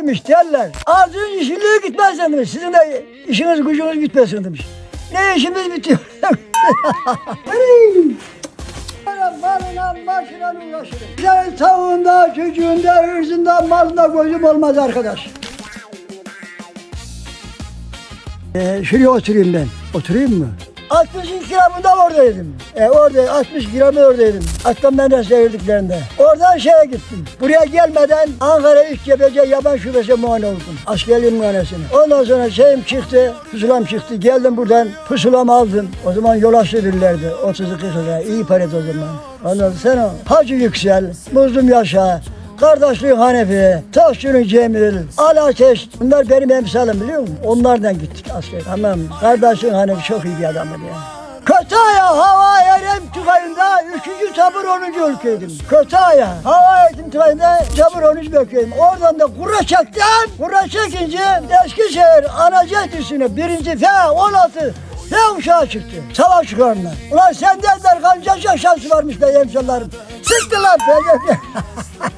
demiş derler. Arzunun işinliği gitmezsin demiş. Sizin de işiniz gücünüz gitmesin demiş. Ne işimiz bitiyor? Hey! Malına başına uğraşırım. Senin tavuğunda, çocuğunda, hırzında, malında gözüm olmaz arkadaş. Ee, şuraya oturayım ben. Oturayım mı? 62 gramında oradaydım. E, orada 60 gramı oradaydım. Aslan Menderes çevirdiklerinde. Oradan şeye gittim. Buraya gelmeden Ankara İç Cebece Yaban Şubesi muayene oldum. Askerliğin muayenesine. Ondan sonra şeyim çıktı, pusulam çıktı. Geldim buradan pusulamı aldım. O zaman yol açtı birilerdi. 30 40 lira. İyi para o zaman. Ondan sonra Hacı Yüksel, Muzlum Yaşa, Kardeşliğin Hanefi, Taşçının Cemil, Ali Ateş. Bunlar benim emsalim biliyor musun? Onlardan gittik asker. Tamam. Kardeşliğin Hanefi çok iyi bir adamdı ya. Kötüaya hava eğitim tugayında 3. tabur 10. ülkeydim. Kötüaya hava eğitim tugayında tabur 10. ülkeydim. Oradan da kura çektim. Kura çekince Eskişehir Anacaddesi'ne birinci F16 ne uşağı çıktı. Savaş yukarına. Ulan senden der kanca şansı varmış be hemşerilerim. Sıktı lan.